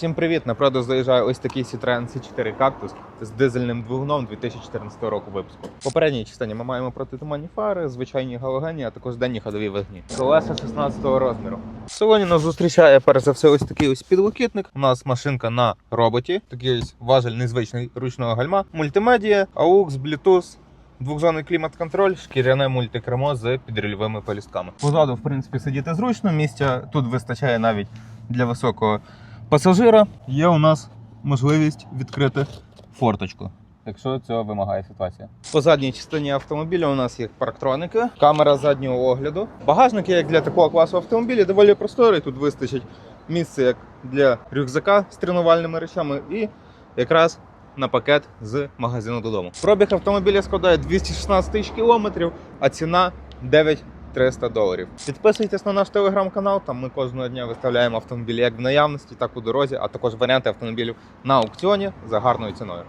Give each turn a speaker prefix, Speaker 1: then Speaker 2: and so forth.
Speaker 1: Всім привіт! На продаж заїжджає ось такий Citroen C4 Cactus з дизельним двигуном 2014 року випуску. В попередній частині ми маємо протитуманні фари, звичайні галогені, а також денні ходові вогні. Колеса 16-го розміру. Салоні нас зустрічає перш за все ось такий ось підлокітник. У нас машинка на роботі, такий ось важель незвичний ручного гальма, мультимедія, AUX, Bluetooth. Двохзонний клімат-контроль, шкіряне мультикермо з підрульовими полістками. Позаду, в принципі, сидіти зручно. Місця тут вистачає навіть для високого пасажира. Є у нас можливість відкрити форточку. Якщо цього вимагає ситуація. По задній частині автомобіля у нас є парктроники, камера заднього огляду. Багажники, як для такого класу автомобілів, доволі просторий. Тут вистачить місце як для рюкзака з тренувальними речами і якраз на пакет з магазину додому. Пробіг автомобіля складає 216 тисяч кілометрів, а ціна 9300 доларів. Підписуйтесь на наш телеграм-канал. Там ми кожного дня виставляємо автомобілі як в наявності, так у дорозі, а також варіанти автомобілів на аукціоні за гарною ціною.